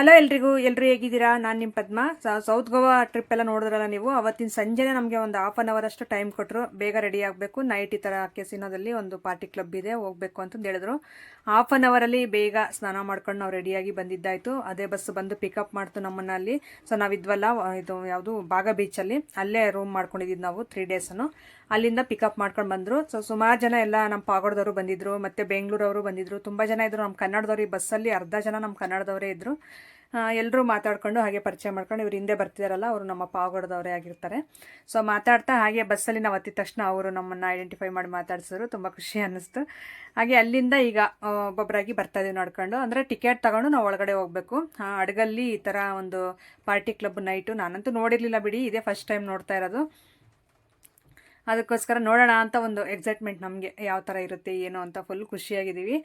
Hello ಎಲ್ರಿಗೂ ಎಲ್ಲರೂ ಹೇಗಿದ್ದೀರಾ? ನಾನು ನಿಮ್ಮ ಪದ್ಮ. ಸೌತ್ ಗೋವಾ ಟ್ರಿಪ್ ಎಲ್ಲ ನೋಡಿದ್ರಲ್ಲ ನೀವು? ಅವತ್ತಿನ ಸಂಜೆನೇ ನಮಗೆ ಒಂದು ಹಾಫ್ ಆನ್ ಅವರ್ ಅಷ್ಟು ಟೈಮ್ ಕೊಟ್ಟರು ಬೇಗ ರೆಡಿ ಆಗಬೇಕು. ನೈಟ್ ಈ ಥರ ಕೆಸಿನೋದಲ್ಲಿ ಒಂದು ಪಾರ್ಟಿ ಕ್ಲಬ್ ಇದೆ, ಹೋಗಬೇಕು ಅಂತಂದು ಹೇಳಿದ್ರು. ಹಾಫ್ ಆನ್ ಅವರಲ್ಲಿ ಬೇಗ ಸ್ನಾನ ಮಾಡ್ಕೊಂಡು ನಾವು ರೆಡಿಯಾಗಿ ಬಂದಿದ್ದಾಯಿತು. ಅದೇ ಬಸ್ ಬಂದು ಪಿಕಪ್ ಮಾಡ್ತು ನಮ್ಮನ್ನ ಅಲ್ಲಿ. ಸೊ ನಾವಿದ್ವಲ್ಲ, ಇದು ಯಾವುದು ಬಾಗ ಬೀಚಲ್ಲಿ ಅಲ್ಲೇ. ರೂಮ್ ಮಾಡ್ಕೊಂಡಿದ್ದೀವಿ ನಾವು ತ್ರೀ ಡೇಸನ್ನು ಅಲ್ಲಿಂದ ಪಿಕಪ್ ಮಾಡ್ಕೊಂಡು ಬಂದರು. ಸೊ ಸುಮಾರು ಜನ ಎಲ್ಲ ನಮ್ಮ ಪಾಗೋಡದವರು ಬಂದಿದ್ರು, ಮತ್ತು ಬೆಂಗಳೂರವರು ಬಂದಿದ್ರು. ತುಂಬ ಜನ ಇದ್ದರು ನಮ್ಮ ಕನ್ನಡದವ್ರು ಈ ಬಸ್ಸಲ್ಲಿ ಅರ್ಧ ಜನ ನಮ್ಮ ಕನ್ನಡದವರೇ ಇದ್ದರು ಎಲ್ಲರೂ ಮಾತಾಡ್ಕೊಂಡು ಹಾಗೆ ಪರಿಚಯ ಮಾಡ್ಕೊಂಡು ಇವ್ರು ಹಿಂದೆ ಬರ್ತಿದಾರಲ್ಲ, ಅವರು ನಮ್ಮ ಪಾವಗಡದವರೇ ಆಗಿರ್ತಾರೆ. ಸೊ ಮಾತಾಡ್ತಾ ಹಾಗೆ ಬಸ್ಸಲ್ಲಿ ನಾವು ಹತ್ತಿದ ತಕ್ಷಣ ಅವರು ನಮ್ಮನ್ನು ಐಡೆಂಟಿಫೈ ಮಾಡಿ ಮಾತಾಡ್ಸಿದ್ರು. ತುಂಬ ಖುಷಿ ಅನ್ನಿಸ್ತು. ಹಾಗೆ ಅಲ್ಲಿಂದ ಈಗ ಒಬ್ಬೊಬ್ಬರಾಗಿ ಬರ್ತಾ ಇದೀವಿ ನೋಡ್ಕೊಂಡು. ಅಂದರೆ ಟಿಕೆಟ್ ತಗೊಂಡು ನಾವು ಒಳಗಡೆ ಹೋಗಬೇಕು. ಹಡಗಲ್ಲಿ ಈ ಥರ ಒಂದು ಪಾರ್ಟಿ ಕ್ಲಬ್ ನೈಟು ನಾನಂತೂ ನೋಡಿರಲಿಲ್ಲ ಬಿಡಿ. ಇದೇ ಫಸ್ಟ್ ಟೈಮ್ ನೋಡ್ತಾ ಇರೋದು. ಅದಕ್ಕೋಸ್ಕರ ನೋಡೋಣ ಅಂತ ಒಂದು ಎಕ್ಸೈಟ್ಮೆಂಟ್ ನಮಗೆ ಯಾವ ಥರ ಇರುತ್ತೆ, ಏನು ಅಂತ ಫುಲ್ ಖುಷಿಯಾಗಿದ್ದೀವಿ.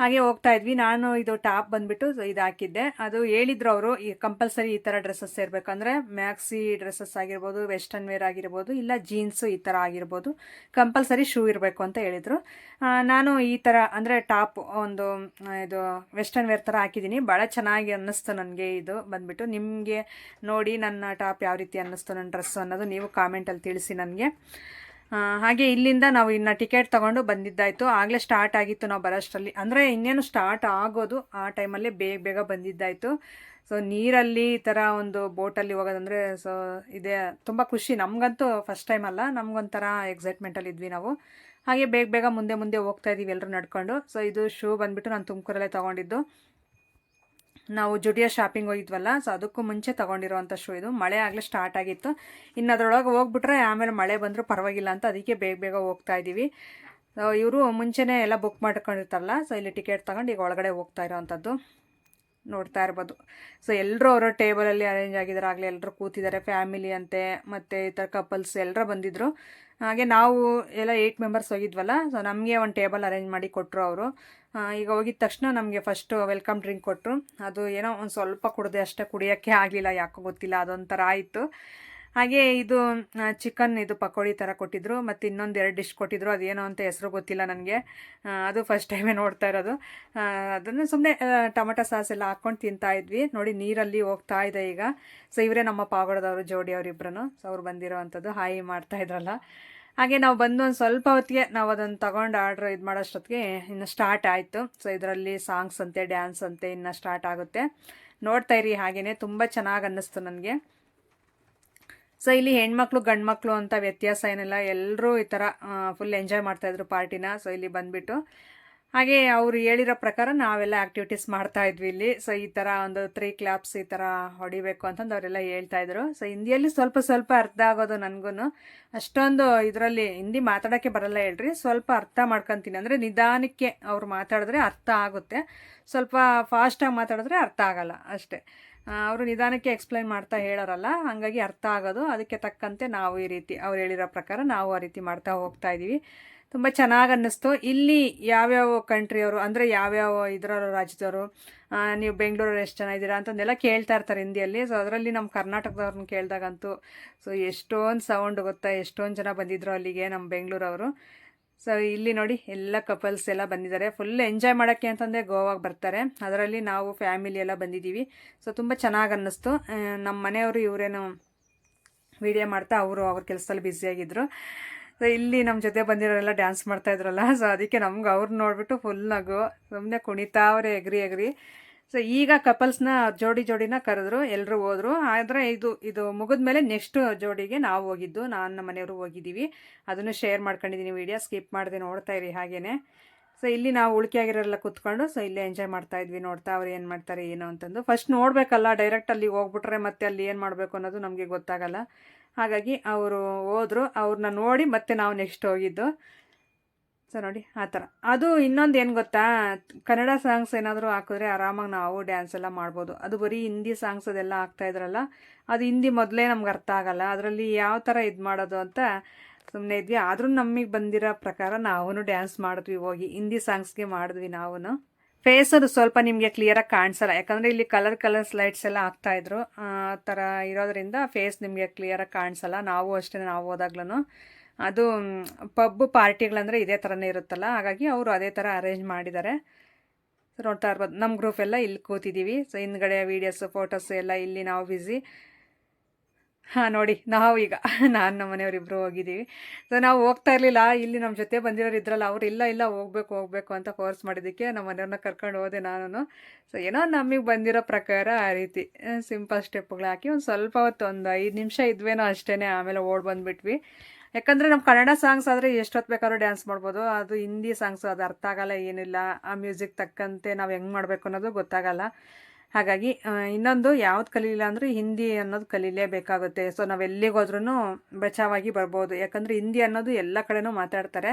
ಹಾಗೆ ಹೋಗ್ತಾ ಇದ್ವಿ. ನಾನು ಇದು ಟಾಪ್ ಬಂದುಬಿಟ್ಟು ಇದು ಹಾಕಿದ್ದೆ. ಅದು ಹೇಳಿದ್ರು ಅವರು, ಈ ಕಂಪಲ್ಸರಿ ಈ ಥರ ಡ್ರೆಸ್ಸಸ್ ಇರಬೇಕಂದ್ರೆ ಮ್ಯಾಕ್ಸಿ ಡ್ರೆಸ್ಸಸ್ ಆಗಿರ್ಬೋದು ವೆಸ್ಟರ್ನ್ ವೇರ್ ಆಗಿರ್ಬೋದು, ಇಲ್ಲ ಜೀನ್ಸು ಈ ಥರ ಆಗಿರ್ಬೋದು ಕಂಪಲ್ಸರಿ ಶೂ ಇರಬೇಕು ಅಂತ ಹೇಳಿದರು. ನಾನು ಈ ಥರ ಅಂದರೆ ಟಾಪ್ ಒಂದು, ಇದು ವೆಸ್ಟರ್ನ್ ವೇರ್ ಥರ ಹಾಕಿದ್ದೀನಿ. ಭಾಳ ಚೆನ್ನಾಗಿ ಅನ್ನಿಸ್ತು ನನಗೆ ಇದು ಬಂದುಬಿಟ್ಟು. ನಿಮಗೆ ನೋಡಿ ನನ್ನ ಟಾಪ್ ಯಾವ ರೀತಿ ಅನ್ನಿಸ್ತು, ನನ್ನ ಡ್ರೆಸ್ಸು ಅನ್ನೋದು ನೀವು ಕಾಮೆಂಟಲ್ಲಿ ತಿಳಿಸಿ ನನಗೆ. ಹಾಗೆ ಇಲ್ಲಿಂದ ನಾವು ಇನ್ನು ಟಿಕೆಟ್ ತಗೊಂಡು ಬಂದಿದ್ದಾಯಿತು. ಆಗಲೇ ಸ್ಟಾರ್ಟ್ ಆಗಿತ್ತು ನಾವು ಬರೋಷ್ಟರಲ್ಲಿ. ಅಂದರೆ ಇನ್ನೇನು ಸ್ಟಾರ್ಟ್ ಆಗೋದು ಆ ಟೈಮಲ್ಲೇ ಬೇಗ ಬೇಗ ಬಂದಿದ್ದಾಯಿತು. ಸೊ ನೀರಲ್ಲಿ ಈ ಥರ ಒಂದು ಬೋಟಲ್ಲಿ ಹೋಗೋದಂದರೆ ಸೊ ಇದೆ ತುಂಬ ಖುಷಿ. ನಮಗಂತೂ ಫಸ್ಟ್ ಟೈಮ್ ಅಲ್ಲ, ನಮಗೊಂಥರ ಎಕ್ಸೈಟ್ಮೆಂಟಲ್ಲಿ ಇದ್ವಿ ನಾವು. ಹಾಗೆ ಬೇಗ ಬೇಗ ಮುಂದೆ ಮುಂದೆ ಹೋಗ್ತಾ ಇದ್ದೀವಿ ಎಲ್ಲರೂ ನಡ್ಕೊಂಡು. ಸೊ ಇದು ಶೂ ಬಂದುಬಿಟ್ಟು ನಾನು ತುಮಕೂರಲ್ಲೇ ತೊಗೊಂಡಿದ್ದು. ನಾವು ಜುಡಿಯೋ ಶಾಪಿಂಗ್ ಹೋಗಿದ್ವಲ್ಲ ಸೊ ಅದಕ್ಕೂ ಮುಂಚೆ ತಗೊಂಡಿರುವಂಥ ಶೂ ಇದು. ಮಳೆ ಆಗಲೇ ಸ್ಟಾರ್ಟ್ ಆಗಿತ್ತು. ಇನ್ನು ಅದರೊಳಗೆ ಹೋಗ್ಬಿಟ್ರೆ ಆಮೇಲೆ ಮಳೆ ಬಂದರೂ ಪರವಾಗಿಲ್ಲ ಅಂತ ಅದಕ್ಕೆ ಬೇಗ ಬೇಗ ಹೋಗ್ತಾ ಇದ್ದೀವಿ ಇವರು ಮುಂಚೆನೇ ಎಲ್ಲ ಬುಕ್ ಮಾಡ್ಕೊಂಡಿರ್ತಾರಲ್ಲ ಸೊ ಇಲ್ಲಿ ಟಿಕೆಟ್ ತಗೊಂಡು ಈಗ ಒಳಗಡೆ ಹೋಗ್ತಾ ಇರೋವಂಥದ್ದು ನೋಡ್ತಾ ಇರ್ಬೋದು. ಸೊ ಎಲ್ಲರೂ ಅವರ ಟೇಬಲಲ್ಲಿ ಅರೇಂಜ್ ಆಗಿದ್ದಾರೆ ಆಗಲೇ ಎಲ್ಲರೂ ಕೂತಿದ್ದಾರೆ ಫ್ಯಾಮಿಲಿ ಅಂತೆ, ಮತ್ತು ಈ ಥರ ಕಪಲ್ಸ್ ಎಲ್ಲರೂ ಬಂದಿದ್ದರು ಹಾಗೆ ನಾವು ಎಲ್ಲ ಏಯ್ಟ್ ಮೆಂಬರ್ಸ್ ಹೋಗಿದ್ವಲ್ಲ ಸೊ ನಮಗೆ ಒಂದು ಟೇಬಲ್ ಅರೇಂಜ್ ಮಾಡಿ ಕೊಟ್ಟರು ಅವರು. ಈಗ ಹೋಗಿದ ತಕ್ಷಣ ನಮಗೆ ಫಸ್ಟು ವೆಲ್ಕಮ್ ಡ್ರಿಂಕ್ ಕೊಟ್ಟರು ಅದು ಏನೋ ಒಂದು ಸ್ವಲ್ಪ ಕುಡಿದೆ ಅಷ್ಟೇ ಕುಡಿಯೋಕ್ಕೆ ಆಗಲಿಲ್ಲ, ಯಾಕೋ ಗೊತ್ತಿಲ್ಲ, ಅದೊಂಥರ ಆಯಿತು. ಹಾಗೆ ಇದು ಚಿಕನ್ ಇದು ಪಕೋಡಿ ಥರ ಕೊಟ್ಟಿದ್ರು, ಮತ್ತು ಇನ್ನೊಂದು ಎರಡು ಡಿಶ್ ಕೊಟ್ಟಿದ್ರು, ಅದೇನೋ ಅಂತ ಹೆಸರು ಗೊತ್ತಿಲ್ಲ ನನಗೆ. ಅದು ಫಸ್ಟ್ ಟೈಮೇ ನೋಡ್ತಾ ಇರೋದು. ಅದನ್ನು ಸುಮ್ಮನೆ ಟೊಮೆಟೊ ಸಾಸ್ ಎಲ್ಲ ಹಾಕ್ಕೊಂಡು ತಿಂತಾ ಇದ್ವಿ. ನೋಡಿ ನೀರಲ್ಲಿ ಹೋಗ್ತಾ ಇದೆ ಈಗ. ಸೊ ಇವರೇ ನಮ್ಮ ಪಾಗೋಡದವರು ಜೋಡಿ ಅವರಿಬ್ಬರು ಸೊ ಅವ್ರು ಬಂದಿರೋವಂಥದ್ದು ಹಾಯಿ ಮಾಡ್ತಾ ಇದ್ರಲ್ಲ. ಹಾಗೆ ನಾವು ಬಂದು ಒಂದು ಸ್ವಲ್ಪ ಹೊತ್ತಿಗೆ ನಾವು ಅದನ್ನು ತಗೊಂಡು ಆರ್ಡ್ರ್ ಇದು ಮಾಡೋಷ್ಟೊತ್ತಿಗೆ ಇನ್ನು ಸ್ಟಾರ್ಟ್ ಆಯಿತು. ಸೊ ಇದರಲ್ಲಿ ಸಾಂಗ್ಸ್ ಅಂತೆ ಡ್ಯಾನ್ಸ್ ಅಂತೆ ಇನ್ನು ಸ್ಟಾರ್ಟ್ ಆಗುತ್ತೆ. ನೋಡ್ತಾ ಇರಿ ಹಾಗೆಯೇ ತುಂಬ ಚೆನ್ನಾಗಿ ಅನ್ನಿಸ್ತು ನನಗೆ. ಸೊ ಇಲ್ಲಿ ಹೆಣ್ಮಕ್ಳು ಗಂಡು ಮಕ್ಕಳು ಅಂತ ವ್ಯತ್ಯಾಸ ಏನಿಲ್ಲ. ಎಲ್ಲರೂ ಈ ಥರ ಫುಲ್ ಎಂಜಾಯ್ ಮಾಡ್ತಾಯಿದ್ರು ಪಾರ್ಟಿನ. ಸೊ ಇಲ್ಲಿ ಬಂದುಬಿಟ್ಟು. ಹಾಗೆ ಅವರು ಹೇಳಿರೋ ಪ್ರಕಾರ ನಾವೆಲ್ಲ ಆ್ಯಕ್ಟಿವಿಟೀಸ್ ಮಾಡ್ತಾ ಇದ್ವಿ ಇಲ್ಲಿ. ಸೊ ಈ ಥರ ಒಂದು ತ್ರೀ ಕ್ಲಾಪ್ಸ್ ಈ ಥರ ಹೊಡಿಬೇಕು ಅಂತಂದು ಅವರೆಲ್ಲ ಹೇಳ್ತಾ ಇದ್ರು. ಸೊ ಹಿಂದಿಯಲ್ಲಿ ಸ್ವಲ್ಪ ಸ್ವಲ್ಪ ಅರ್ಥ ಆಗೋದು ನನಗೂ ಅಷ್ಟೊಂದು ಇದರಲ್ಲಿ ಹಿಂದಿ ಮಾತಾಡೋಕ್ಕೆ ಬರಲ್ಲ ಹೇಳ್ರಿ. ಸ್ವಲ್ಪ ಅರ್ಥ ಮಾಡ್ಕೊತೀನಿ. ಅಂದರೆ ನಿಧಾನಕ್ಕೆ ಅವ್ರು ಮಾತಾಡಿದ್ರೆ ಅರ್ಥ ಆಗುತ್ತೆ. ಸ್ವಲ್ಪ ಫಾಸ್ಟಾಗಿ ಮಾತಾಡಿದ್ರೆ ಅರ್ಥ ಆಗಲ್ಲ ಅಷ್ಟೇ. ಅವರು ನಿಧಾನಕ್ಕೆ ಎಕ್ಸ್ಪ್ಲೈನ್ ಮಾಡ್ತಾ ಹೇಳೋರಲ್ಲ, ಹಾಗಾಗಿ ಅರ್ಥ ಆಗೋದು. ಅದಕ್ಕೆ ತಕ್ಕಂತೆ ನಾವು ಈ ರೀತಿ, ಅವ್ರು ಹೇಳಿರೋ ಪ್ರಕಾರ ನಾವು ಆ ರೀತಿ ಮಾಡ್ತಾ ಹೋಗ್ತಾ ಇದ್ದೀವಿ ತುಂಬ ಚೆನ್ನಾಗಿ ಅನ್ನಿಸ್ತು. ಇಲ್ಲಿ ಯಾವ್ಯಾವ ಕಂಟ್ರಿಯವರು ಅಂದರೆ ಯಾವ್ಯಾವ ಇದರ ರಾಜ್ಯದವರು ನೀವು ಬೆಂಗಳೂರು ಎಷ್ಟು ಜನ ಇದ್ದೀರಾ ಅಂತಂದೆಲ್ಲ ಕೇಳ್ತಾ ಇರ್ತಾರೆ ಹಿಂದಿಯಲ್ಲಿ. ಸೊ ಅದರಲ್ಲಿ ನಮ್ಮ ಕರ್ನಾಟಕದವ್ರನ್ನ ಕೇಳಿದಾಗಂತೂ ಸೊ ಎಷ್ಟೊಂದು ಸೌಂಡ್ ಗೊತ್ತಾ, ಎಷ್ಟೊಂದು ಜನ ಬಂದಿದ್ರು ಅಲ್ಲಿಗೆ ನಮ್ಮ ಬೆಂಗಳೂರವರು. ಸೊ ಇಲ್ಲಿ ನೋಡಿ ಎಲ್ಲ ಕಪಲ್ಸ್ ಎಲ್ಲ ಬಂದಿದ್ದಾರೆ. ಫುಲ್ ಎಂಜಾಯ್ ಮಾಡೋಕ್ಕೆ ಅಂತಂದರೆ ಗೋವಾಗೆ ಬರ್ತಾರೆ. ಅದರಲ್ಲಿ ನಾವು ಫ್ಯಾಮಿಲಿ ಎಲ್ಲ ಬಂದಿದ್ದೀವಿ. ಸೊ ತುಂಬ ಚೆನ್ನಾಗಿ ಅನ್ನಿಸ್ತು. ನಮ್ಮ ಮನೆಯವರು ಇವರೇನು ವಿಡಿಯೋ ಮಾಡ್ತಾ ಅವರು ಅವ್ರ ಕೆಲಸದಲ್ಲಿ ಬ್ಯುಸಿಯಾಗಿದ್ದರು ಸೊ ಇಲ್ಲಿ ನಮ್ಮ ಜೊತೆ ಬಂದಿರೋರೆಲ್ಲ ಡ್ಯಾನ್ಸ್ ಮಾಡ್ತಾ ಇದ್ರಲ್ಲ. ಸೊ ಅದಕ್ಕೆ ನಮ್ಗೆ ಅವ್ರು ನೋಡಿಬಿಟ್ಟು ಫುಲ್ ನಗು ಸುಮ್ಮನೆ ಕುಣಿತಾ ಅವರೇ ಎಗ್ರಿ ಎಗ್ರಿ. ಸೊ ಈಗ ಕಪಲ್ಸ್ನ ಜೋಡಿ ಜೋಡಿನ ಕರೆದ್ರು ಎಲ್ಲರೂ ಹೋದ್ರು. ಆದರೆ ಇದು ಇದು ಮುಗಿದ್ಮೇಲೆ ನೆಕ್ಸ್ಟ್ ಜೋಡಿಗೆ ನಾವು ಹೋಗಿದ್ದು, ನಾನು ನಮ್ಮ ಮನೆಯವರು ಹೋಗಿದ್ದೀವಿ. ಅದನ್ನು ಶೇರ್ ಮಾಡ್ಕೊಂಡಿದ್ದೀನಿ ವಿಡಿಯೋ ಸ್ಕಿಪ್ ಮಾಡಿದೆ ನೋಡ್ತಾ ಇರಿ ಹಾಗೇನೆ. ಸೊ ಇಲ್ಲಿ ನಾವು ಉಳ್ಕೆ ಆಗಿರೋಲ್ಲ ಕೂತ್ಕೊಂಡು ಸೊ ಇಲ್ಲೇ ಎಂಜಾಯ್ ಮಾಡ್ತಾ ಇದ್ವಿ ನೋಡ್ತಾ, ಅವ್ರು ಏನು ಮಾಡ್ತಾರೆ, ಏನು ಅಂತಂದು. ಫಸ್ಟ್ ನೋಡಬೇಕಲ್ಲ ಡೈರೆಕ್ಟ್ ಅಲ್ಲಿ ಹೋಗ್ಬಿಟ್ರೆ ಮತ್ತೆ ಅಲ್ಲಿ ಏನು ಮಾಡಬೇಕು ಅನ್ನೋದು ನಮಗೆ ಗೊತ್ತಾಗಲ್ಲ. ಹಾಗಾಗಿ, ಅವರು ಹೋದರು ಅವ್ರನ್ನ ನೋಡಿ ಮತ್ತೆ ನಾವು ನೆಕ್ಸ್ಟ್ ಹೋಗಿದ್ದು. ಸೊ ನೋಡಿ, ಆ ಥರ. ಅದು ಇನ್ನೊಂದು ಏನು ಗೊತ್ತಾ? ಕನ್ನಡ ಸಾಂಗ್ಸ್ ಏನಾದರೂ ಹಾಕಿದ್ರೆ ಆರಾಮಾಗಿ ನಾವು ಡ್ಯಾನ್ಸ್ ಎಲ್ಲ ಮಾಡ್ಬೋದು. ಅದು ಬರೀ ಹಿಂದಿ ಸಾಂಗ್ಸ್ ಅದೆಲ್ಲ ಹಾಕ್ತಾ ಇದ್ರಲ್ಲ, ಅದು ಹಿಂದಿ ಮೊದಲೇ ನಮ್ಗೆ ಅರ್ಥ ಆಗಲ್ಲ. ಅದರಲ್ಲಿ ಯಾವ ಥರ ಇದು ಮಾಡೋದು ಅಂತ ಸುಮ್ಮನೆ ಇದ್ವಿ. ಆದರೂ ನಮಗೆ ಬಂದಿರೋ ಪ್ರಕಾರ ನಾವೂ ಡ್ಯಾನ್ಸ್ ಮಾಡಿದ್ವಿ, ಹೋಗಿ ಹಿಂದಿ ಸಾಂಗ್ಸ್ಗೆ ಮಾಡಿದ್ವಿ ನಾವೂ ಫೇಸ್ ಅದು ಸ್ವಲ್ಪ ನಿಮಗೆ ಕ್ಲಿಯರಾಗಿ ಕಾಣಿಸಲ್ಲ. ಯಾಕಂದರೆ ಇಲ್ಲಿ ಕಲರ್ ಕಲರ್ ಸ್ಲೈಡ್ಸ್ ಎಲ್ಲ ಹಾಕ್ತಾ ಇದ್ರು. ಆ ಥರ ಇರೋದ್ರಿಂದ ಫೇಸ್ ನಿಮಗೆ ಕ್ಲಿಯರಾಗಿ ಕಾಣಿಸಲ್ಲ. ನಾವು ಅಷ್ಟೇ ನಾವು ಹೋದಾಗ್ಲೂ ಅದು ಪಬ್ ಪಾರ್ಟಿಗಳಂದರೆ ಇದೇ ಥರನೇ ಇರುತ್ತಲ್ಲ, ಹಾಗಾಗಿ ಅವರು ಅದೇ ಥರ ಅರೇಂಜ್ ಮಾಡಿದ್ದಾರೆ. ನೋಡ್ತಾ ಇರ್ಬೋದು ನಮ್ಮ ಗ್ರೂಪ್ ಎಲ್ಲ ಇಲ್ಲಿ ಕೂತಿದ್ದೀವಿ. ಸೊ ಹಿಂದ್ಗಡೆ ವೀಡಿಯೋಸು ಫೋಟೋಸ್ ಎಲ್ಲ ಇಲ್ಲಿ ನಾವು ಬ್ಯುಸಿ ಹಾಂ, ನೋಡಿ, ನಾವು ಈಗ, ನಾನು ನಮ್ಮ ಮನೆಯವರಿಬ್ಬರು ಹೋಗಿದ್ದೀವಿ. ಸೊ ನಾವು ಹೋಗ್ತಾ ಇರಲಿಲ್ಲ, ಇಲ್ಲಿ ನಮ್ಮ ಜೊತೆ ಬಂದಿರೋರು ಇದ್ರಲ್ಲ, ಅವ್ರು ಇಲ್ಲ ಇಲ್ಲ, ಹೋಗ್ಬೇಕು ಹೋಗ್ಬೇಕು ಅಂತ ಫೋರ್ಸ್ ಮಾಡಿದ್ದಕ್ಕೆ ನಮ್ಮ ಮನೆಯವ್ರನ್ನ ಕರ್ಕೊಂಡು ಹೋದೆ ನಾನು ಸೊ ಏನೋ ನಮಗೆ ಬಂದಿರೋ ಪ್ರಕಾರ ಆ ರೀತಿ ಸಿಂಪಲ್ ಸ್ಟೆಪ್ಗಳು ಹಾಕಿ ಒಂದು ಸ್ವಲ್ಪ ಹೊತ್ತು, ಒಂದು ಐದು ನಿಮಿಷ ಇದ್ವೇನೋ ಅಷ್ಟೇ ಆಮೇಲೆ ಓಡ್ ಬಂದುಬಿಟ್ವಿ. ಯಾಕಂದರೆ ನಮ್ಮ ಕನ್ನಡ ಸಾಂಗ್ಸ್ ಆದರೆ ಎಷ್ಟೊತ್ತು ಬೇಕಾದ್ರೂ ಡ್ಯಾನ್ಸ್ ಮಾಡ್ಬೋದು. ಅದು ಹಿಂದಿ ಸಾಂಗ್ಸ್, ಅದು ಅರ್ಥ ಆಗಲ್ಲ, ಏನಿಲ್ಲ. ಆ ಮ್ಯೂಸಿಕ್ ತಕ್ಕಂತೆ ನಾವು ಹೆಂಗೆ ಮಾಡಬೇಕು ಅನ್ನೋದು ಗೊತ್ತಾಗಲ್ಲ. ಹಾಗಾಗಿ ಇನ್ನೊಂದು ಯಾವ್ದು ಕಲೀಲಿಲ್ಲ ಅಂದರೆ ಹಿಂದಿ ಅನ್ನೋದು ಕಲೀಲೇಬೇಕಾಗುತ್ತೆ. ಸೊ ನಾವು ಎಲ್ಲಿಗೋದ್ರೂ ಬಚಾವಾಗಿ ಬರ್ಬೋದು. ಯಾಕಂದರೆ ಹಿಂದಿ ಅನ್ನೋದು ಎಲ್ಲ ಕಡೆನೂ ಮಾತಾಡ್ತಾರೆ.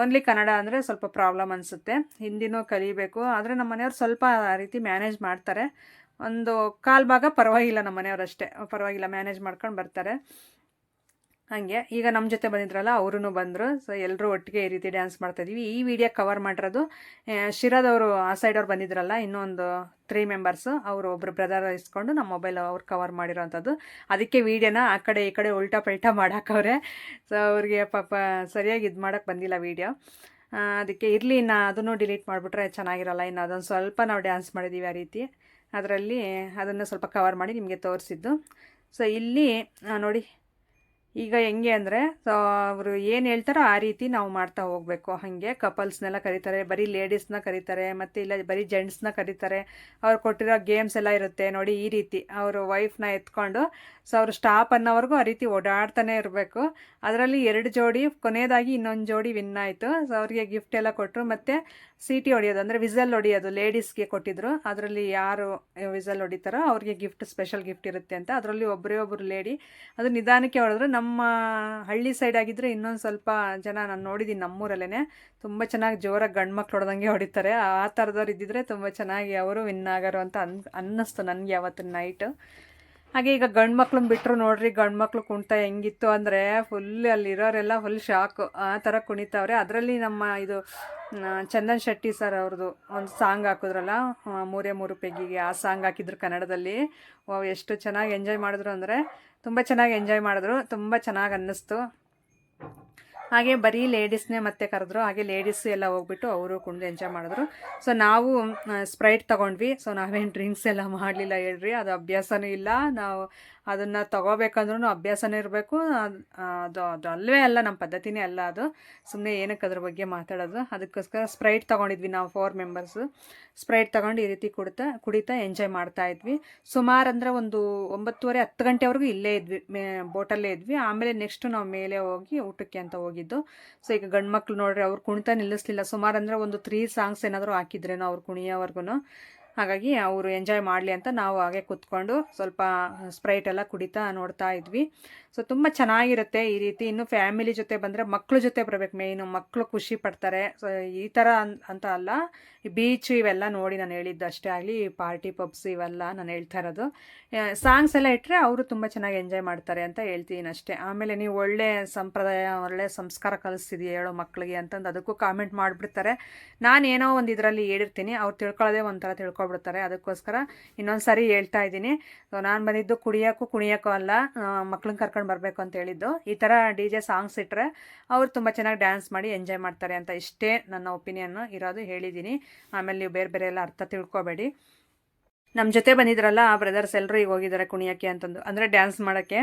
ಓನ್ಲಿ ಕನ್ನಡ ಅಂದರೆ ಸ್ವಲ್ಪ ಪ್ರಾಬ್ಲಮ್ ಅನಿಸುತ್ತೆ. ಹಿಂದಿನೂ ಕಲಿಬೇಕು. ಆದರೆ ನಮ್ಮ ಮನೆಯವ್ರು ಸ್ವಲ್ಪ ಆ ರೀತಿ ಮ್ಯಾನೇಜ್ ಮಾಡ್ತಾರೆ. ಒಂದು ಕಾಲು ಭಾಗ ಪರವಾಗಿಲ್ಲ ನಮ್ಮ ಮನೆಯವ್ರು ಅಷ್ಟೇ. ಪರವಾಗಿಲ್ಲ ಮ್ಯಾನೇಜ್ ಮಾಡ್ಕೊಂಡು ಬರ್ತಾರೆ. ಹಾಗೆ. ಈಗ ನಮ್ಮ ಜೊತೆ ಬಂದಿದ್ರಲ್ಲ ಅವರು ಬಂದರು. ಸೊ ಎಲ್ಲರೂ ಒಟ್ಟಿಗೆ ಈ ರೀತಿ ಡ್ಯಾನ್ಸ್ ಮಾಡ್ತಾಯಿದ್ವಿ ಈ ವಿಡಿಯೋ ಕವರ್ ಮಾಡಿರೋದು ಶಿರಾದ್ ಅವರು ಆ ಸೈಡವ್ರು ಬಂದಿದ್ರಲ್ಲ, ಇನ್ನೊಂದು ತ್ರೀ ಮೆಂಬರ್ಸು ಅವರು ಒಬ್ಬರು ಬ್ರದರ್ ಇಸ್ಕೊಂಡು ನಮ್ಮ ಮೊಬೈಲ್ ಅವ್ರು ಕವರ್ ಮಾಡಿರೋವಂಥದ್ದು ಅದಕ್ಕೆ ವೀಡಿಯೋನ ಆ ಕಡೆ ಈ ಕಡೆ ಉಲ್ಟಾ ಪಲ್ಟಾ ಮಾಡಾಕವ್ರೆ. ಸೊ ಅವ್ರಿಗೆ ಪಾಪ ಸರಿಯಾಗಿ ಇದು ಮಾಡೋಕ್ಕೆ ಬಂದಿಲ್ಲ ವೀಡಿಯೋ ಅದಕ್ಕೆ ಇರಲಿ, ಇನ್ನು ಅದನ್ನು ಡಿಲೀಟ್ ಮಾಡಿಬಿಟ್ರೆ ಚೆನ್ನಾಗಿರಲ್ಲ. ಇನ್ನು ಅದೊಂದು ಸ್ವಲ್ಪ ನಾವು ಡ್ಯಾನ್ಸ್ ಮಾಡಿದ್ದೀವಿ ಆ ರೀತಿ. ಅದರಲ್ಲಿ ಅದನ್ನು ಸ್ವಲ್ಪ ಕವರ್ ಮಾಡಿ ನಿಮಗೆ ತೋರಿಸಿದ್ದು. ಸೊ ಇಲ್ಲಿ ನೋಡಿ ಈಗ ಹೆಂಗೆ ಅಂದರೆ, ಸೊ, ಅವರು ಏನು ಹೇಳ್ತಾರೋ ಆ ರೀತಿ ನಾವು ಮಾಡ್ತಾ ಹೋಗಬೇಕು. ಹಾಗೆ ಕಪಲ್ಸ್ನೆಲ್ಲ ಕರೀತಾರೆ, ಬರೀ ಲೇಡೀಸ್ನ ಕರೀತಾರೆ, ಮತ್ತು ಇಲ್ಲ ಬರೀ ಜೆಂಟ್ಸ್ನ ಕರೀತಾರೆ. ಅವ್ರು ಕೊಟ್ಟಿರೋ ಗೇಮ್ಸ್ ಎಲ್ಲ ಇರುತ್ತೆ ನೋಡಿ ಈ ರೀತಿ. ಅವರು ವೈಫ್ನ ಎತ್ಕೊಂಡು, ಸೊ, ಅವರು ಸ್ಟಾಪ್ ಅನ್ನೋವರೆಗೂ ಆ ರೀತಿ ಓಡಾಡ್ತಾನೆ ಇರಬೇಕು. ಅದರಲ್ಲಿ ಎರಡು ಜೋಡಿ, ಕೊನೆಯದಾಗಿ ಇನ್ನೊಂದು ಜೋಡಿ ವಿನ್ ಆಯಿತು. ಸೊ, ಅವರಿಗೆ ಗಿಫ್ಟ್ ಎಲ್ಲ ಕೊಟ್ಟರು ಮತ್ತು ಸೀಟಿ ಹೊಡೆಯೋದು ಅಂದರೆ ವಿಸಲ್ ಹೊಡೆಯೋದು ಲೇಡೀಸ್ಗೆ ಕೊಟ್ಟಿದ್ರು. ಅದರಲ್ಲಿ ಯಾರು ವಿಸಲ್ ಹೊಡಿತಾರೋ ಅವ್ರಿಗೆ ಗಿಫ್ಟ್ ಸ್ಪೆಷಲ್ ಗಿಫ್ಟ್ ಇರುತ್ತೆ ಅಂತ. ಅದರಲ್ಲಿ ಒಬ್ಬರೇ ಒಬ್ಬರು ಲೇಡಿ ಅದು ನಿಧಾನಕ್ಕೆ ಹೊಡೆದ್ರು ನಮ್ಮ ಹಳ್ಳಿ ಸೈಡ್ ಆಗಿದ್ರೆ ಇನ್ನೊಂದು ಸ್ವಲ್ಪ ಜನ ನಾನು ನೋಡಿದ್ದೀನಿ ನಮ್ಮೂರಲ್ಲೇ ತುಂಬ ಚೆನ್ನಾಗಿ ಜೋರಾಗಿ ಗಂಡು ಮಕ್ಳು ಹೊಡೆದಂಗೆ ಹೊಡಿತಾರೆ. ಆ ಥರದವ್ರು ಇದ್ದಿದ್ರೆ ತುಂಬ ಚೆನ್ನಾಗಿ ಅವರು ವಿನ್ ಆಗೋರು ಅಂತ ಅನ್, ಅನ್ನಿಸ್ತು ನನಗೆ ಅವತ್ತಿನ ನೈಟು ಹಾಗೆ ಈಗ ಗಂಡು ಮಕ್ಳನ್ನ ಬಿಟ್ಟರು ನೋಡ್ರಿ, ಗಂಡು ಮಕ್ಳು ಕುಣಿತ ಹೆಂಗಿತ್ತು ಅಂದರೆ ಫುಲ್ ಅಲ್ಲಿರೋರೆಲ್ಲ ಫುಲ್ ಶಾಕು ಆ ಥರ ಕುಣಿತಾವ್ರೆ. ಅದರಲ್ಲಿ ನಮ್ಮ ಇದು ಚಂದನ್ ಶೆಟ್ಟಿ ಸರ್ ಅವ್ರದ್ದು ಒಂದು ಸಾಂಗ್ ಹಾಕಿದ್ರಲ್ಲ ಮೂರೇ ಮೂರು ಪೆಗ್ಗಿಗೆ ಆ ಸಾಂಗ್ ಹಾಕಿದ್ರು ಕನ್ನಡದಲ್ಲಿ. ಎಷ್ಟು ಚೆನ್ನಾಗಿ ಎಂಜಾಯ್ ಮಾಡಿದ್ರು ಅಂದರೆ ತುಂಬ ಚೆನ್ನಾಗಿ ಎಂಜಾಯ್ ಮಾಡಿದ್ರು, ತುಂಬ ಚೆನ್ನಾಗಿ ಅನ್ನಿಸ್ತು. ಹಾಗೆ ಬರೀ ಲೇಡೀಸ್ನೇ ಮತ್ತೆ ಕರೆದ್ರು, ಹಾಗೆ ಲೇಡೀಸ್ ಎಲ್ಲ ಹೋಗ್ಬಿಟ್ಟು ಅವರು ಕುಣಿದು ಎಂಜಾಯ್ ಮಾಡಿದ್ರು. ಸೊ ನಾವು ಸ್ಪ್ರೈಟ್ ತೊಗೊಂಡ್ವಿ. ಸೊ ನಾವೇನು ಡ್ರಿಂಕ್ಸ್ ಎಲ್ಲ ಮಾಡಲಿಲ್ಲ ಹೇಳ್ರಿ, ಅದು ಅಭ್ಯಾಸನೂ ಇಲ್ಲ. ನಾವು ಅದನ್ನು ತೊಗೋಬೇಕಂದ್ರೂ ಅಭ್ಯಾಸನೇ ಇರಬೇಕು. ಅದು ಅದು ಅಲ್ಲವೇ ಅಲ್ಲ ನಮ್ಮ ಪದ್ಧತಿನೇ ಅಲ್ಲ ಅದು. ಸುಮ್ಮನೆ ಏನಕ್ಕೆ ಅದ್ರ ಬಗ್ಗೆ ಮಾತಾಡೋದು. ಅದಕ್ಕೋಸ್ಕರ ಸ್ಪ್ರೈಟ್ ತೊಗೊಂಡಿದ್ವಿ ನಾವು ಫೋರ್ ಮೆಂಬರ್ಸು ಸ್ಪ್ರೈಟ್ ತೊಗೊಂಡು ಈ ರೀತಿ ಕುಡಿತಾ ಕುಡಿತಾ ಎಂಜಾಯ್ ಮಾಡ್ತಾ ಇದ್ವಿ. ಸುಮಾರು ಅಂದರೆ ಒಂದು ಒಂಬತ್ತುವರೆ, ಹತ್ತು ಗಂಟೆವರೆಗೂ ಇಲ್ಲೇ ಇದ್ವಿ. ಮೇ ಬೋಟಲ್ಲೇ ಇದ್ವಿ. ಆಮೇಲೆ ನೆಕ್ಸ್ಟು ನಾವು ಮೇಲೆ ಹೋಗಿ ಊಟಕ್ಕೆ ಅಂತ ಹೋಗಿದ್ದು. ಸೊ ಈಗ ಗಂಡು ಮಕ್ಳು ನೋಡ್ರಿ, ಅವ್ರು ಕುಣಿತಾ ನಿಲ್ಲಿಸ್ಲಿಲ್ಲ. ಸುಮಾರು ಅಂದರೆ ಒಂದು ತ್ರೀ ಸಾಂಗ್ಸ್ ಏನಾದರೂ ಹಾಕಿದ್ರೇನೋ ಅವ್ರು ಕುಣಿಯೋವರೆಗೂ ಹಾಗಾಗಿ ಅವರು ಎಂಜಾಯ್ ಮಾಡಲಿ ಅಂತ ನಾವು ಹಾಗೆ ಕೂತ್ಕೊಂಡು ಸ್ವಲ್ಪ ಸ್ಪ್ರೈಟ್ ಎಲ್ಲ ಕುಡಿತಾ ನೋಡ್ತಾ ಇದ್ವಿ. ಸೊ ತುಂಬ ಚೆನ್ನಾಗಿರುತ್ತೆ ಈ ರೀತಿ. ಇನ್ನು ಫ್ಯಾಮಿಲಿ ಜೊತೆ ಬಂದರೆ ಮಕ್ಕಳ ಜೊತೆ ಬರಬೇಕು ಮೇಯ್ನು ಮಕ್ಕಳು ಖುಷಿ ಪಡ್ತಾರೆ. ಸೊ ಈ ಥರ ಅಂತ ಅಲ್ಲ. ಬೀಚ್ ಇವೆಲ್ಲ ನೋಡಿ ನಾನು ಹೇಳಿದ್ದು ಅಷ್ಟೇ ಆಗಲಿ. ಪಾರ್ಟಿ ಪಬ್ಸ್ ಇವೆಲ್ಲ ನಾನು ಹೇಳ್ತಾ ಇರೋದು. ಸಾಂಗ್ಸ್ ಎಲ್ಲ ಇಟ್ಟರೆ ಅವರು ತುಂಬ ಚೆನ್ನಾಗಿ ಎಂಜಾಯ್ ಮಾಡ್ತಾರೆ ಅಂತ ಹೇಳ್ತೀನಿ ಅಷ್ಟೇ. ಆಮೇಲೆ ನೀವು ಒಳ್ಳೆ ಸಂಪ್ರದಾಯ, ಒಳ್ಳೆ ಸಂಸ್ಕಾರ ಕಲಿಸ್ತಿದೀಯ ಹೇಳೋ ಮಕ್ಕಳಿಗೆ ಅಂತಂದು ಅದಕ್ಕೂ ಕಾಮೆಂಟ್ ಮಾಡಿಬಿಡ್ತಾರೆ. ನಾನು ಏನೋ ಒಂದು ಇದರಲ್ಲಿ ಹೇಳಿರ್ತೀನಿ. ಅವ್ರು ತಿಳ್ಕೊಳ್ಳೋದೇ ಒಂಥರ ತಿಳ್ಕೊಬಿಡ್ತಾರೆ. ಅದಕ್ಕೋಸ್ಕರ ಇನ್ನೊಂದು ಸರಿ ಹೇಳ್ತಾ ಇದ್ದೀನಿ. ಸೊ ನಾನು ಬಂದಿದ್ದು ಕುಡಿಯೋಕ್ಕೂ ಕುಣಿಯೋಕ್ಕೂ ಅಲ್ಲ. ಮಕ್ಳನ್ನ ಕರ್ಕೊಂಡು ಬರಬೇಕು ಅಂತ ಹೇಳಿದ್ದು. ಈ ಥರ ಡಿ ಜೆ ಸಾಂಗ್ಸ್ ಇಟ್ಟರೆ ಅವ್ರು ತುಂಬ ಚೆನ್ನಾಗಿ ಡ್ಯಾನ್ಸ್ ಮಾಡಿ ಎಂಜಾಯ್ ಮಾಡ್ತಾರೆ ಅಂತ ಇಷ್ಟೇ ನನ್ನ ಒಪಿನಿಯನ್ನು ಇರೋದು ಹೇಳಿದ್ದೀನಿ. ಆಮೇಲೆ ನೀವು ಬೇರೆ ಬೇರೆ ಎಲ್ಲ ಅರ್ಥ ತಿಳ್ಕೊಬೇಡಿ. ನಮ್ಮ ಜೊತೆ ಬಂದಿದ್ರಲ್ಲ ಆ ಬ್ರದರ್ಸ್ ಎಲ್ಲರೂ ಈಗ ಹೋಗಿದ್ದಾರೆ ಕುಣಿಯೋಕ್ಕೆ ಅಂತಂದು. ಅಂದರೆ ಡ್ಯಾನ್ಸ್ ಮಾಡೋಕ್ಕೆ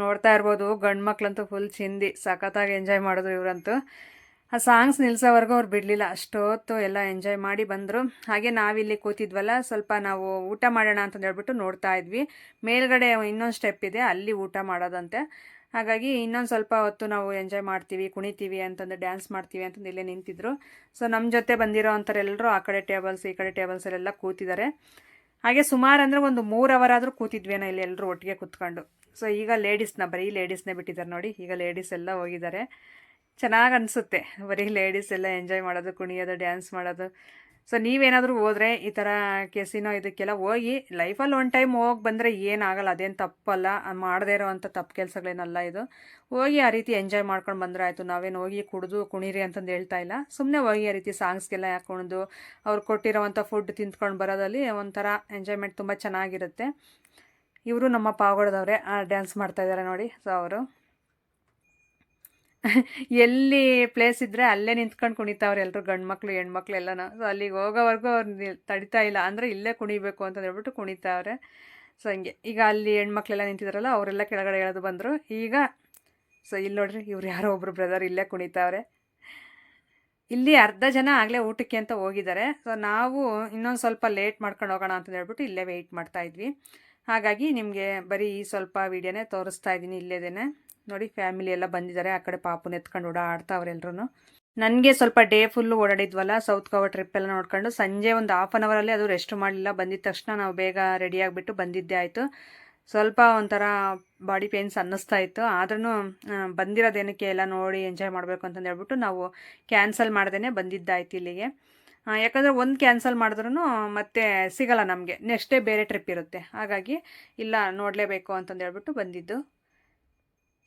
ನೋಡ್ತಾ ಇರ್ಬೋದು. ಗಂಡು ಮಕ್ಳಂತೂ ಫುಲ್ ಚಿಂದಿ, ಸಖತ್ತಾಗಿ ಎಂಜಾಯ್ ಮಾಡಿದ್ರು ಇವರಂತೂ. ಆ ಸಾಂಗ್ಸ್ ನಿಲ್ಸೋವರೆಗೂ ಅವ್ರು ಬಿಡಲಿಲ್ಲ. ಅಷ್ಟೊತ್ತು ಎಲ್ಲ ಎಂಜಾಯ್ ಮಾಡಿ ಬಂದರು. ಹಾಗೆ ನಾವಿಲ್ಲಿ ಕೂತಿದ್ವಲ್ಲ, ಸ್ವಲ್ಪ ನಾವು ಊಟ ಮಾಡೋಣ ಅಂತಂದು ಹೇಳ್ಬಿಟ್ಟು ನೋಡ್ತಾ ಇದ್ವಿ. ಮೇಲ್ಗಡೆ ಇನ್ನೊಂದು ಸ್ಟೆಪ್ ಇದೆ, ಅಲ್ಲಿ ಊಟ ಮಾಡೋದಂತೆ. ಹಾಗಾಗಿ ಇನ್ನೊಂದು ಸ್ವಲ್ಪ ಹೊತ್ತು ನಾವು ಎಂಜಾಯ್ ಮಾಡ್ತೀವಿ, ಕುಣಿತೀವಿ ಅಂತಂದು ಡ್ಯಾನ್ಸ್ ಮಾಡ್ತೀವಿ ಅಂತಂದು ಇಲ್ಲೇ ನಿಂತಿದ್ರು. ಸೊ ನಮ್ಮ ಜೊತೆ ಬಂದಿರೋ ಅಂಥರೆಲ್ಲರೂ ಆ ಕಡೆ ಟೇಬಲ್ಸ್ ಈ ಕಡೆ ಟೇಬಲ್ಸಲ್ಲೆಲ್ಲ ಕೂತಿದ್ದಾರೆ. ಹಾಗೆ ಸುಮಾರು ಅಂದರೆ ಒಂದು ಮೂರು ಅವರ್ ಆದರೂ ಕೂತಿದ್ವೇನೋ ಇಲ್ಲಿ ಎಲ್ಲರೂ ಒಟ್ಟಿಗೆ ಕೂತ್ಕೊಂಡು. ಸೊ ಈಗ ಲೇಡೀಸ್ನ ಬರೀ ಲೇಡೀಸ್ನೇ ಬಿಟ್ಟಿದ್ದಾರೆ ನೋಡಿ. ಈಗ ಲೇಡೀಸ್ ಎಲ್ಲ ಹೋಗಿದ್ದಾರೆ. ಚೆನ್ನಾಗಿ ಅನಿಸುತ್ತೆ. ಬರೀ ಲೇಡೀಸ್ ಎಲ್ಲ ಎಂಜಾಯ್ ಮಾಡೋದು, ಕುಣಿಯೋದು ಡ್ಯಾನ್ಸ್ ಮಾಡೋದು. ಸೊ ನೀವೇನಾದರೂ ಹೋದರೆ ಈ ಥರ ಕೆಸಿನೋ ಇದಕ್ಕೆಲ್ಲ ಹೋಗಿ ಲೈಫಲ್ಲಿ ಒನ್ ಟೈಮ್ ಹೋಗಿ ಬಂದರೆ ಏನಾಗಲ್ಲ, ಅದೇನು ತಪ್ಪಲ್ಲ ಮಾಡದೇ ಇರೋವಂಥ ತಪ್ಪು ಕೆಲಸಗಳೇನಲ್ಲ ಇದು. ಹೋಗಿ ಆ ರೀತಿ ಎಂಜಾಯ್ ಮಾಡ್ಕೊಂಡು ಬಂದರೆ ಆಯಿತು. ನಾವೇನು ಹೋಗಿ ಕುಡಿದು, ಕುಣಿರಿ ಅಂತಂದು ಹೇಳ್ತಾ ಇಲ್ಲ. ಸುಮ್ಮನೆ ಹೋಗಿ ಆ ರೀತಿ ಸಾಂಗ್ಸ್ಗೆಲ್ಲ ಹಾಕ್ಕೊಂಡು ಅವ್ರು ಕೊಟ್ಟಿರೋವಂಥ ಫುಡ್ ತಿಂದ್ಕೊಂಡು ಬರೋದಲ್ಲಿ ಒಂಥರ ಎಂಜಾಯ್ಮೆಂಟ್ ತುಂಬ ಚೆನ್ನಾಗಿರುತ್ತೆ. ಇವರು ನಮ್ಮ ಪಾವಗಡದವ್ರೆ ಡ್ಯಾನ್ಸ್ ಮಾಡ್ತಾ ಇದ್ದಾರೆ ನೋಡಿ. ಸೊ ಅವರು. ಎಲ್ಲಿ ಪ್ಲೇಸ್ ಇದ್ದರೆ ಅಲ್ಲೇ ನಿಂತ್ಕೊಂಡು ಕುಣಿತಾವ್ರೆ ಎಲ್ಲರೂ ಗಂಡು ಮಕ್ಕಳು ಹೆಣ್ಮಕ್ಳು ಎಲ್ಲನ. ಸೊ ಅಲ್ಲಿಗೆ ಹೋಗೋವರೆಗೂ ಅವ್ರು ತಡಿತಾ ಇಲ್ಲ. ಅಂದರೆ ಇಲ್ಲೇ ಕುಣಿಬೇಕು ಅಂತ ಹೇಳ್ಬಿಟ್ಟು ಕುಣಿತಾವ್ರೆ. ಸೊ ಹಂಗೆ. ಈಗ ಅಲ್ಲಿ ಹೆಣ್ಮಕ್ಳೆಲ್ಲ ನಿಂತಿದ್ದಾರಲ್ಲ ಅವರೆಲ್ಲ ಕೆಳಗಡೆ ಎಳೆದು ಬಂದರು. ಈಗ ಸೊ ಇಲ್ಲಿ ನೋಡ್ರಿ, ಇವ್ರು ಯಾರೋ ಒಬ್ರು ಬ್ರದರ್ ಇಲ್ಲೇ ಕುಣಿತಾವ್ರೆ. ಇಲ್ಲಿ ಅರ್ಧ ಜನ ಆಗಲೇ ಊಟಕ್ಕೆ ಅಂತ ಹೋಗಿದ್ದಾರೆ ಸೊ ನಾವು ಇನ್ನೊಂದು ಸ್ವಲ್ಪ ಲೇಟ್ ಮಾಡ್ಕೊಂಡು ಹೋಗೋಣ ಅಂತ ಹೇಳ್ಬಿಟ್ಟು ಇಲ್ಲೇ ವೆಯ್ಟ್ ಮಾಡ್ತಾ ಇದ್ವಿ. ಹಾಗಾಗಿ ನಿಮಗೆ ಬರೀ ಈ ಸ್ವಲ್ಪ ವೀಡಿಯೋನೇ ತೋರಿಸ್ತಾ ಇದ್ದೀನಿ, ಇಲ್ಲೇದೇನೆ. ನೋಡಿ ಫ್ಯಾಮಿಲಿ ಎಲ್ಲ ಬಂದಿದ್ದಾರೆ, ಆ ಕಡೆ ಪಾಪುನ ಎತ್ಕೊಂಡು ಓಡಾಡ್ತಾವ್ರೆ ಎಲ್ಲರೂ ನನಗೆ ಸ್ವಲ್ಪ ಡೇ ಫುಲ್ಲು ಓಡಾಡಿದ್ವಲ್ಲ ಸೌತ್ ಗೋವಾ ಟ್ರಿಪ್ ಎಲ್ಲ ನೋಡ್ಕೊಂಡು ಸಂಜೆ ಒಂದು ಹಾಫ್ ಆನ್ ಅವರಲ್ಲಿ ಅದು ರೆಸ್ಟ್ ಮಾಡಲಿಲ್ಲ, ಬಂದಿದ ತಕ್ಷಣ ನಾವು ಬೇಗ ರೆಡಿ ಆಗಿಬಿಟ್ಟು ಬಂದಿದ್ದೆ ಆಯಿತು. ಸ್ವಲ್ಪ ಒಂಥರ ಬಾಡಿ ಪೇನ್ಸ್ ಅನ್ನಿಸ್ತಾ ಇತ್ತು ಆದ್ರೂ ಬಂದಿರೋದೇನಕ್ಕೆ ಎಲ್ಲ ನೋಡಿ ಎಂಜಾಯ್ ಮಾಡಬೇಕು ಅಂತಂದು ಹೇಳ್ಬಿಟ್ಟು ನಾವು ಕ್ಯಾನ್ಸಲ್ ಮಾಡ್ದೇ ಬಂದಿದ್ದಾಯ್ತು ಇಲ್ಲಿಗೆ. ಯಾಕಂದರೆ ಒಂದು ಕ್ಯಾನ್ಸಲ್ ಮಾಡಿದ್ರೂ ಮತ್ತೆ ಸಿಗಲ್ಲ ನಮಗೆ ನೆಕ್ಸ್ಟ್ ಬೇರೆ ಟ್ರಿಪ್ ಇರುತ್ತೆ. ಹಾಗಾಗಿ ಇಲ್ಲ ನೋಡಲೇಬೇಕು ಅಂತಂದು ಹೇಳ್ಬಿಟ್ಟು ಬಂದಿದ್ದು.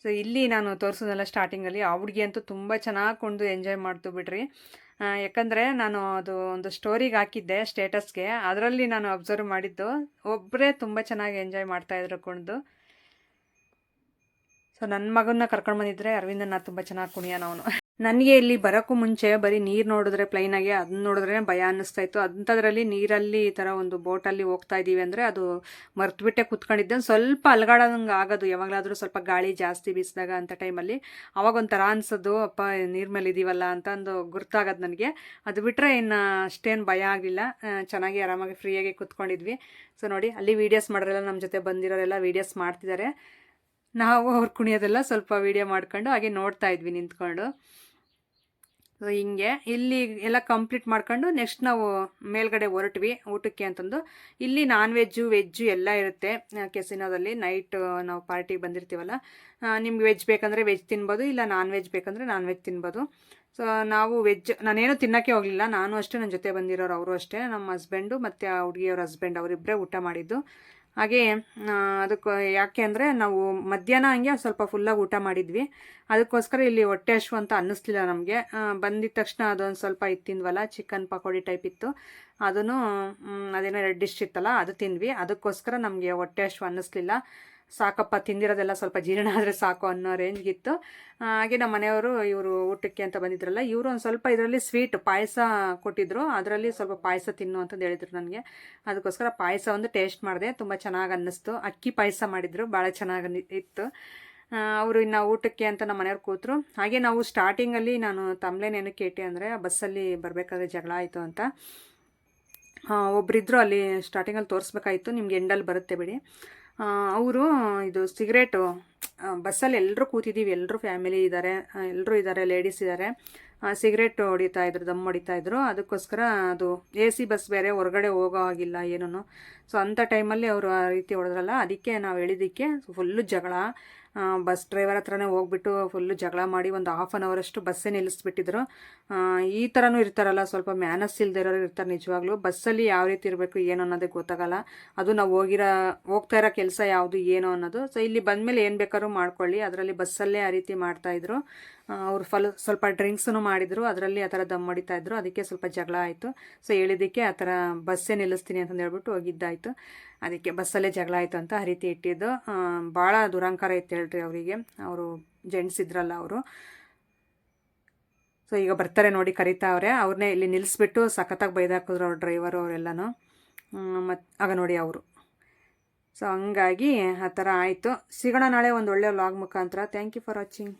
ಸೊ ಇಲ್ಲಿ ನಾನು ತೋರಿಸೋದೆಲ್ಲ ಸ್ಟಾರ್ಟಿಂಗಲ್ಲಿ ಆ ಹುಡುಗಿ ಅಂತೂ ತುಂಬ ಚೆನ್ನಾಗಿ ಕೊಂಡು ಎಂಜಾಯ್ ಮಾಡ್ತು ಬಿಡ್ರಿ. ಯಾಕಂದರೆ ನಾನು ಅದು ಒಂದು ಸ್ಟೋರಿಗೆ ಹಾಕಿದ್ದೆ ಸ್ಟೇಟಸ್ಗೆ ಅದರಲ್ಲಿ ನಾನು ಅಬ್ಸರ್ವ್ ಮಾಡಿದ್ದು ಒಬ್ಬರೇ ತುಂಬ ಚೆನ್ನಾಗಿ ಎಂಜಾಯ್ ಮಾಡ್ತಾಯಿದ್ರು ಕುಣಿದು ಸೊ ನನ್ನ ಮಗನ್ನ ಕರ್ಕೊಂಡು ಬಂದಿದ್ರೆ ಅರವಿಂದನ ತುಂಬ ಚೆನ್ನಾಗಿ ಕುಣಿಯೋಣ ಅವನು. ನನಗೆ ಇಲ್ಲಿ ಬರೋಕ್ಕೂ ಮುಂಚೆ ಬರೀ ನೀರು ನೋಡಿದ್ರೆ ಪ್ಲೈನಾಗೆ ಅದನ್ನ ನೋಡಿದ್ರೆ ಭಯ ಅನ್ನಿಸ್ತಾ ಇತ್ತು. ಅಂಥದ್ರಲ್ಲಿ ನೀರಲ್ಲಿ ಈ ಥರ ಒಂದು ಬೋಟಲ್ಲಿ ಹೋಗ್ತಾ ಇದ್ದೀವಿ ಅಂದರೆ ಅದು ಮರ್ತುಬಿಟ್ಟೆ ಕೂತ್ಕೊಂಡಿದ್ದೆ. ಸ್ವಲ್ಪ ಅಲ್ಗಾಡೋದಂಗೆ ಆಗೋದು, ಯಾವಾಗಲಾದರೂ ಸ್ವಲ್ಪ ಗಾಳಿ ಜಾಸ್ತಿ ಬೀಸಿದಾಗ ಅಂಥ ಟೈಮಲ್ಲಿ ಅವಾಗ ಒಂಥರ ಅನ್ಸೋದು, ಅಪ್ಪ, ನೀರ್ ಮೇಲೆ ಇದ್ದೀವಲ್ಲ ಅಂತ ಒಂದು ಗುರ್ತಾಗೋದು ನನಗೆ. ಅದು ಬಿಟ್ಟರೆ ಇನ್ನು ಅಷ್ಟೇನು ಭಯ ಆಗಲಿಲ್ಲ ಚೆನ್ನಾಗಿ ಆರಾಮಾಗಿ ಫ್ರೀಯಾಗಿ ಕೂತ್ಕೊಂಡಿದ್ವಿ. ಸೊ ನೋಡಿ, ಅಲ್ಲಿ ವೀಡಿಯೋಸ್ ಮಾಡೋರೆಲ್ಲ ನಮ್ಮ ಜೊತೆ ಬಂದಿರೋರೆಲ್ಲ ವೀಡಿಯೋಸ್ ಮಾಡ್ತಿದ್ದಾರೆ ನಾವು ಅವ್ರು ಕುಣಿಯೋದೆಲ್ಲ ಸ್ವಲ್ಪ ವೀಡಿಯೋ ಮಾಡ್ಕೊಂಡು ಹಾಗೆ ನೋಡ್ತಾ ಇದ್ವಿ ನಿಂತ್ಕೊಂಡು. ಸೊ ಹಿಂಗೆ ಇಲ್ಲಿ ಎಲ್ಲ ಕಂಪ್ಲೀಟ್ ಮಾಡ್ಕೊಂಡು ನೆಕ್ಸ್ಟ್ ನಾವು ಮೇಲ್ಗಡೆ ಹೊರಟ್ವಿ ಊಟಕ್ಕೆ ಅಂತಂದು. ಇಲ್ಲಿ ನಾನ್ ವೆಜ್ಜು ವೆಜ್ಜು ಎಲ್ಲ ಇರುತ್ತೆ. ಕೆಸಿನೋದಲ್ಲಿ ನೈಟ್ ನಾವು ಪಾರ್ಟಿಗೆ ಬಂದಿರ್ತೀವಲ್ಲ ನಿಮ್ಗೆ ವೆಜ್ ಬೇಕಂದರೆ ವೆಜ್ ತಿನ್ಬೋದು, ಇಲ್ಲ ನಾನ್ ವೆಜ್ ಬೇಕಂದರೆ ನಾನ್ ವೆಜ್ ತಿನ್ಬೋದು. ಸೊ ನಾವು ವೆಜ್ ನಾನೇನು ತಿನ್ನೋಕ್ಕೆ ಹೋಗಲಿಲ್ಲ. ನಾನು ಅಷ್ಟೇ ನನ್ನ ಜೊತೆ ಬಂದಿರೋರು ಅವರು ಅಷ್ಟೇ. ನಮ್ಮ ಹಸ್ಬೆಂಡು ಮತ್ತು ಆ ಹುಡುಗಿಯವ್ರ ಹಸ್ಬೆಂಡ್ ಅವರಿಬ್ಬರೇ ಊಟ ಮಾಡಿದ್ದು. ಹಾಗೆ ಅದಕ್ಕೆ ಯಾಕೆ ಅಂದರೆ ನಾವು ಮಧ್ಯಾಹ್ನ ಹಂಗೆ ಸ್ವಲ್ಪ ಫುಲ್ಲಾಗಿ ಊಟ ಮಾಡಿದ್ವಿ. ಅದಕ್ಕೋಸ್ಕರ ಇಲ್ಲಿ ಹೊಟ್ಟೆ ಹಶು ಅಂತ ಅನ್ನಿಸ್ಲಿಲ್ಲ ನಮಗೆ. ಬಂದಿದ ತಕ್ಷಣ ಅದೊಂದು ಸ್ವಲ್ಪ ಇತ್ತು ತಿಂದ್ವಲ್ಲ ಚಿಕನ್ ಪಕೋಡಿ ಟೈಪ್ ಇತ್ತು. ಅದನ್ನು ಅದೇನೋ ರೆಡ್ ಇತ್ತಲ್ಲ, ಅದು ತಿಂದ್ವಿ. ಅದಕ್ಕೋಸ್ಕರ ನಮಗೆ ಹೊಟ್ಟೆ ಹಶು ಅನ್ನಿಸ್ಲಿಲ್ಲ. ಸಾಕಪ್ಪ, ತಿಂದಿರೋದೆಲ್ಲ ಸ್ವಲ್ಪ ಜೀರ್ಣ ಆದರೆ ಸಾಕು ಅನ್ನೋ ರೇಂಜ್ಗಿತ್ತು ಹಾಗೆ ನಮ್ಮ ಮನೆಯವರು ಇವರು ಊಟಕ್ಕೆ ಅಂತ ಬಂದಿದ್ರಲ್ಲ, ಇವರು ಒಂದು ಸ್ವಲ್ಪ ಇದರಲ್ಲಿ ಸ್ವೀಟ್ ಪಾಯಸ ಕೊಟ್ಟಿದ್ರು, ಅದರಲ್ಲಿ ಸ್ವಲ್ಪ ಪಾಯಸ ತಿನ್ನು ಅಂತಂದು ಹೇಳಿದ್ರು ನನಗೆ. ಅದಕ್ಕೋಸ್ಕರ ಪಾಯಸ ಒಂದು ಟೇಸ್ಟ್ ಮಾಡಿದೆ, ತುಂಬ ಚೆನ್ನಾಗಿ ಅನ್ನಿಸ್ತು. ಅಕ್ಕಿ ಪಾಯಸ ಮಾಡಿದ್ರು ಭಾಳ ಚೆನ್ನಾಗಿ ಇತ್ತು. ಅವರು ಇನ್ನು ಊಟಕ್ಕೆ ಅಂತ ನಮ್ಮ ಮನೆಯವ್ರು ಕೂತರು. ಹಾಗೆ ನಾವು ಸ್ಟಾರ್ಟಿಂಗಲ್ಲಿ ನಾನು ತಮ್ಲೇನೇನು ಕೇಟೆ ಅಂದರೆ, ಬಸ್ಸಲ್ಲಿ ಬರಬೇಕಾದ್ರೆ ಜಗಳ ಆಯಿತು ಅಂತ. ಒಬ್ಬರಿದ್ದರು ಅಲ್ಲಿ ಸ್ಟಾರ್ಟಿಂಗಲ್ಲಿ ತೋರಿಸ್ಬೇಕಾಯಿತು, ನಿಮ್ಗೆ ಎಂಡಲ್ಲಿ ಬರುತ್ತೆ ಬಿಡಿ. ಅವರು ಇದು ಸಿಗರೇಟು ಬಸ್ಸಲ್ಲಿ ಎಲ್ಲರೂ ಕೂತಿದ್ದೀವಿ ಎಲ್ಲರೂ ಫ್ಯಾಮಿಲಿ ಇದ್ದಾರೆ ಎಲ್ಲರೂ ಇದ್ದಾರೆ ಲೇಡೀಸ್ ಇದ್ದಾರೆ ಸಿಗರೇಟ್ ಹೊಡಿತಾ ಇದ್ರು, ದಮ್ ಹೊಡಿತಾ ಇದ್ರು. ಅದಕ್ಕೋಸ್ಕರ ಅದು ಎ ಸಿ ಬಸ್ ಬೇರೆ ಹೊರಗಡೆ ಹೋಗೋ ಆಗಿಲ್ಲ ಏನೂ ಸೊ ಅಂಥ ಟೈಮಲ್ಲಿ ಅವರು ಆ ರೀತಿ ಹೊಡೆದ್ರಲ್ಲ, ಅದಕ್ಕೆ ನಾವು ಹೇಳಿದ್ದಕ್ಕೆ ಫುಲ್ಲು ಜಗಳ. ಬಸ್ ಡ್ರೈವರ್ ಹತ್ರನೇ ಹೋಗ್ಬಿಟ್ಟು ಫುಲ್ಲು ಜಗಳ ಮಾಡಿ ಒಂದು ಹಾಫ್ ಆನ್ ಅವರಷ್ಟು ಬಸ್ಸೇ ನಿಲ್ಲಿಸ್ಬಿಟ್ಟಿದ್ರು. ಈ ಥರನೂ ಇರ್ತಾರಲ್ಲ, ಸ್ವಲ್ಪ ಮ್ಯಾನಸ್ ಇಲ್ಲದೇ ಇರೋರು ಇರ್ತಾರೆ ನಿಜವಾಗ್ಲೂ. ಬಸ್ಸಲ್ಲಿ ಯಾವ ರೀತಿ ಇರಬೇಕು, ಏನು ಅನ್ನೋದೇ ಗೊತ್ತಾಗಲ್ಲ. ಅದು ನಾವು ಹೋಗಿರೋ, ಹೋಗ್ತಾ ಇರೋ ಕೆಲಸ ಯಾವುದು, ಏನು ಅನ್ನೋದು. ಸೊ ಇಲ್ಲಿ ಬಂದಮೇಲೆ ಏನು ಬೇಕಾದ್ರೂ ಮಾಡ್ಕೊಳ್ಳಿ. ಅದರಲ್ಲಿ ಬಸ್ಸಲ್ಲೇ ಆ ರೀತಿ ಮಾಡ್ತಾಯಿದ್ರು ಅವ್ರು ಫಲ, ಸ್ವಲ್ಪ ಡ್ರಿಂಕ್ಸೂ ಮಾಡಿದರು. ಅದರಲ್ಲಿ ಆ ಥರ ದಮ್ ಇದ್ರು. ಅದಕ್ಕೆ ಸ್ವಲ್ಪ ಜಗಳ ಆಯಿತು. ಸೊ ಹೇಳಿದ್ದಕ್ಕೆ ಆ ಥರ ಬಸ್ಸೇ ನಿಲ್ಲಿಸ್ತೀನಿ ಅಂತಂದು ಹೇಳ್ಬಿಟ್ಟು ಹೋಗಿದ್ದಾಯಿತು. ಅದಕ್ಕೆ ಬಸ್ಸಲ್ಲೇ ಜಗಳ ಆಯಿತು ಅಂತ ಆ ರೀತಿ ಇಟ್ಟಿದ್ದು. ಭಾಳ ದುರಂಕಾರ ಇತ್ತು ಹೇಳ್ರಿ ಅವರಿಗೆ. ಅವರು ಜೆಂಟ್ಸ್ ಇದ್ರಲ್ಲ ಅವರು. ಸೊ ಈಗ ಬರ್ತಾರೆ ನೋಡಿ ಕರಿತಾವ್ರೆ ಅವ್ರನ್ನೇ ಇಲ್ಲಿ ನಿಲ್ಲಿಸ್ಬಿಟ್ಟು ಸಖತ್ತಾಗಿ ಬೈದಾಕಿದ್ರು ಅವ್ರ ಡ್ರೈವರು ಅವರೆಲ್ಲನೂ. ಮತ್ತು ಆಗ ನೋಡಿ ಅವರು. ಸೊ ಹಂಗಾಗಿ ಆ ಥರ ಆಯಿತು. ಸಿಗೋಣ ನಾಳೆ ಒಂದು ಒಳ್ಳೆಯ ವ್ಲಾಗ್ ಮುಖಾಂತರ. Thank you for watching